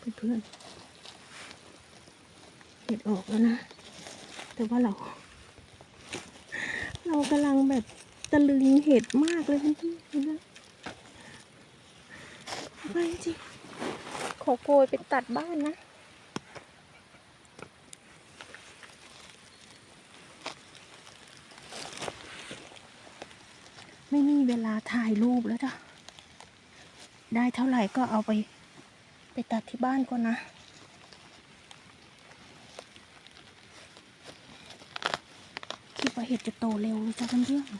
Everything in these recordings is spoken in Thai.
เพื่อนๆเห็ดออกแล้วนะ แต่ว่าเรา เรากำลังแบบตะลึงเห็ดมากเลยเพื่อนๆนไหมไปจริงขอโกยไปตัดบ้านนะไม่มีเวลาถ่ายรูปแล้วจ้ะ ได้เท่าไหร่ก็เอาไป ไปตัดที่บ้านก่อนนะ คิดว่าเห็ดจะโตเร็วเลยจ้ะเพื่อนๆ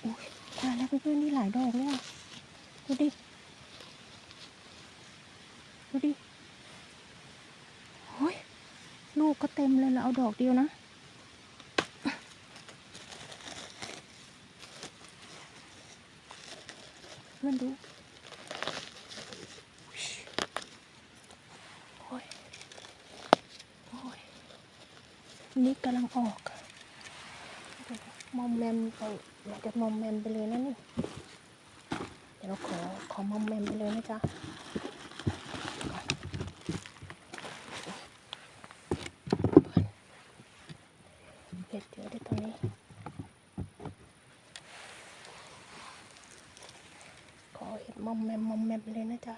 โอ้ยตายแล้วเพื่อนๆนี่หลายดอกเลยอะดูดิ ดูดิโอ้ยลูกก็เต็มเลยแล้วเอาดอกเดียวนะ เพื่อนดูโอ้ยโอ้ย นี่กำลังออกมอมแมมไปอยากจะมอมแมมไปเลยนะนี่ เดี๋ยวเราขอขอมอมแมมไปเลยนะจ๊ะเห็ดเยอะด้วยตรงนี้ ขอเห็ดมอมแมมมอมแมมไปเลยนะจ๊ะ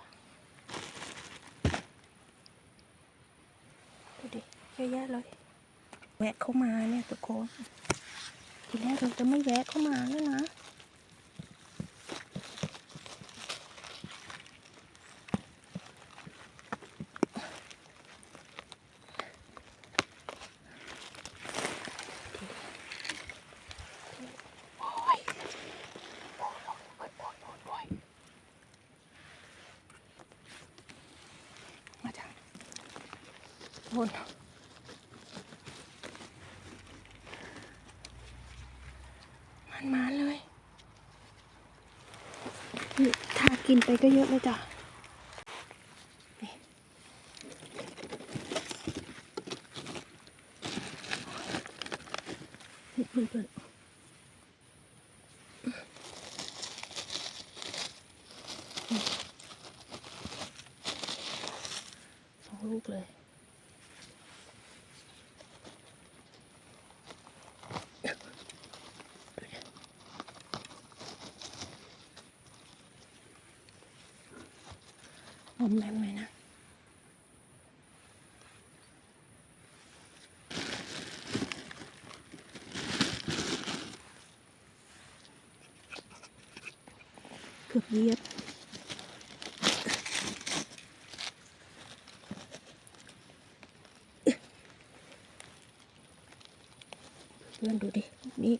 ดูดิเยอะแยะเลย แวะเข้ามาเนี่ยทุกคนทีแรกเราจะไม่แวะเข้ามาแล้วนะโอ้ยโอ้ยโอ้ยโอ้ยโอ้ยโอ้ยโอ้ยมาจ้ะบนมันมาเลยนี่ถ้า กินไปก็เยอะเลยจ้ะนี่เพื่อนสองลูกเลย อมแมมเลยนะเกือบเยียบเพื่อนดูดินี่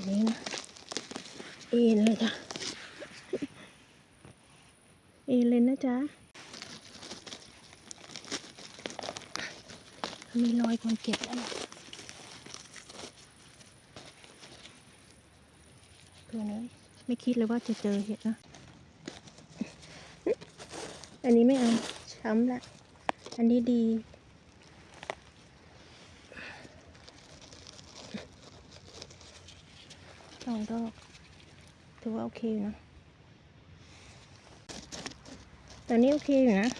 อกนี้นะเอ็นเลยจ้ะเอ็นเลยนะจ๊ะมีรอยคนเก็บแล้วนะตัวนี้ไม่คิดเลยว่าจะเจอเห็ดนะ อันนี้ไม่เอาช้ำละ อันนี้ดี สองดอ ก็ถือว่าโอเคอยู่นะตอนนี้โอเคอยู่นะ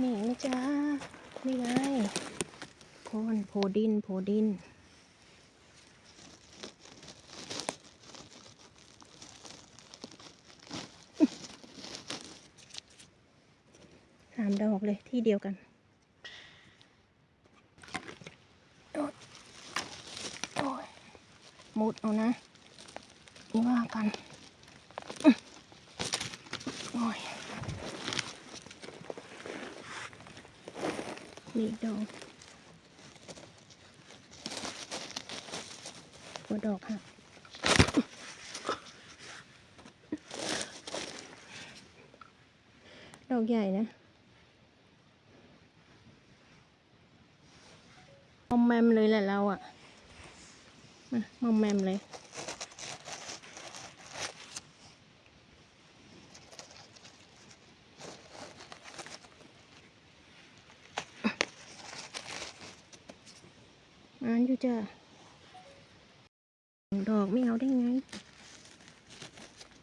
นี่นะจ๊ะนี่ไงโคนโพดินโพดินามดอกเลยที่เดียวกันโอ๊ยโอ้ยมุดเอานะ นี่ว่ากันอื้อโอ้ยมีอีกดอกหัวดอกค่ะดอกใหญ่นะ มอมอมแมมเลยแหละเราอะมามอมแมมเลยอันอยู่จ้ะดอกไม่เอาได้ไง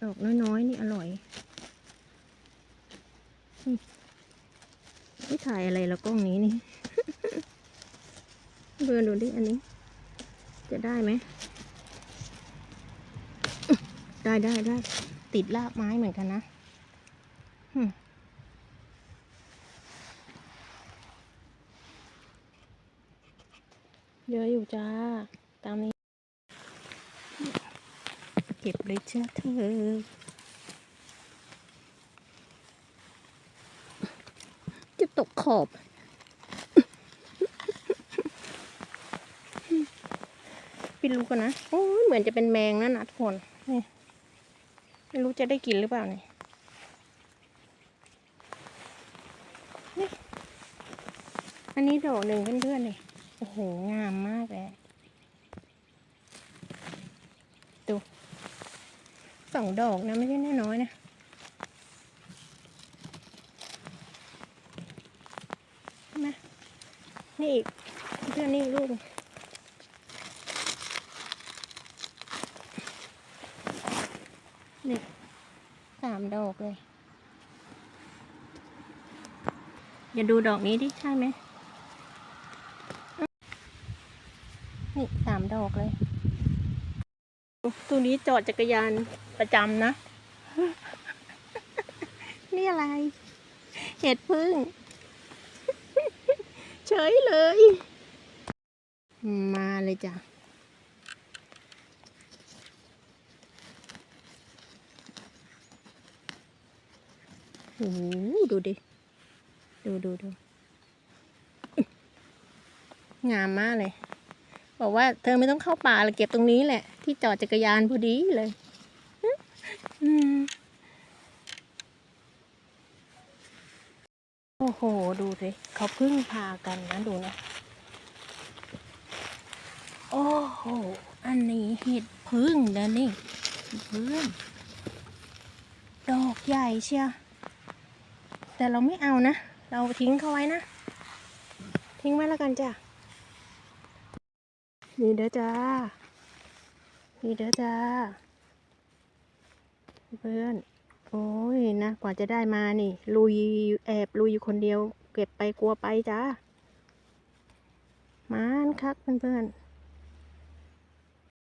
ดอกน้อยๆ นี่อร่อยไม่ถ่ายอะไรแล้วกล้องนี้นี่ เบือนดูดิอันนี้ จะได้ไหมได้ได้ได้ติดรากไม้เหมือนกันนะเยอะอยู่จ้า ตามนี้ เก็บเลยจ้าเธอจะตกขอบ พี่รู้กันนะโอ้ยเหมือนจะเป็นแมงนะนะทุกคนนี่ไม่รู้จะได้กินหรือเปล่านี่นี่อันนี้ดอกหนึ่งเพื่อนๆเลยโอ้โหงามมากเลยดูสองดอกนะไม่ใช่น้อยๆนะใช่ไหมนี่อีกเพื่อนนี่ลูก นี่สามดอกเลย อย่าดูดอกนี้ดิใช่ไหม นี่สามดอกเลย ตัวนี้จอดจักรยานประจำนะ นี่อะไร เห็ดพึ่ง เฉยเลย มาเลยจ้ะ โอ้ดูดิ ดูดูดู งามมากเลย บอกว่าเธอไม่ต้องเข้าป่าเลยเก็บตรงนี้แหละ ที่จอดจักรยานพอดีเลยโอ้โห ดูสิเขาพึ่งพากันนะดูนะ โอ้โห อันนี้เห็ดพึ่งนะนี่พื่อนดอกใหญ่เชียว แต่เราไม่เอานะ เราทิ้งเขาไว้นะ ทิ้งไว้แล้วกันจ้ะ นี่เด้อจ้า นี่เด้อจ้า เพื่อน โอ้ยนะกว่าจะได้มานี่ ลุยแอบลุยอยู่คนเดียว เก็บไปกลัวไปจ้า มานคักเพื่อนๆ